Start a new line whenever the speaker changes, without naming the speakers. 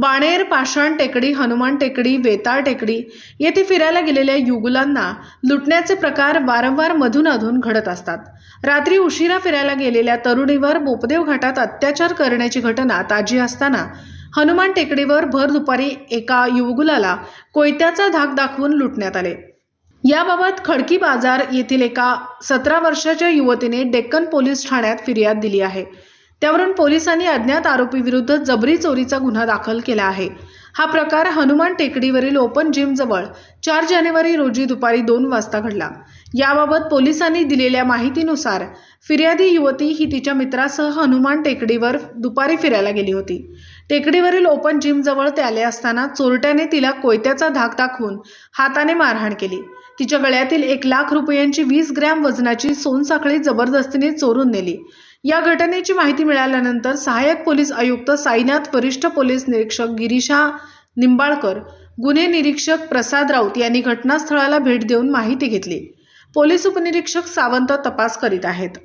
बाणेर पाषाण टेकडी हनुमान टेकडी वेताळ टेकडी येथे फिरायला गेलेल्या युगुलांना लुटण्याचे प्रकार वारंवार मधून अधून घडत असतात. रात्री उशिरा फिरायला गेलेल्या तरुणीवर बोपदेव घाटात अत्याचार करण्याची घटना ताजी असताना हनुमान टेकडीवर भर दुपारी एका युगुलाला कोयत्याचा धाक दाखवून लुटण्यात आले. याबाबत खडकी बाजार येथील एका सतरा वर्षाच्या युवतीने डेक्कन पोलीस ठाण्यात फिर्याद दिली आहे. त्यावरून पोलिसांनी अज्ञात आरोपीविरुद्ध जबरी चोरीचा गुन्हा दाखल केला आहे. हा प्रकार हनुमान टेकडीवरील ओपन जिमजवळ चार जानेवारी रोजी दुपारी दोन वाजता घडला. याबाबत पोलिसांनी दिलेल्या माहितीनुसार फिर्यादी युवती ही तिच्या मित्रासह हनुमान टेकडीवर दुपारी फिरायला गेली होती. टेकडीवरील ओपन जिमजवळ ते आले असताना चोरट्याने तिला कोयत्याचा धाक दाखवून हाताने मारहाण केली. तिच्या गळ्यातील एक लाख रुपयांची वीस ग्रॅम वजनाची सोनसाखळी जबरदस्तीने चोरून नेली. या घटनेची माहिती मिळाल्यानंतर सहाय्यक पोलीस आयुक्त साईनाथ वरिष्ठ पोलीस निरीक्षक गिरीशा निंबाळकर गुन्हे निरीक्षक प्रसाद राऊत यांनी घटनास्थळाला भेट देऊन माहिती घेतली. पोलीस उपनिरीक्षक सावंत तपास करीत आहेत.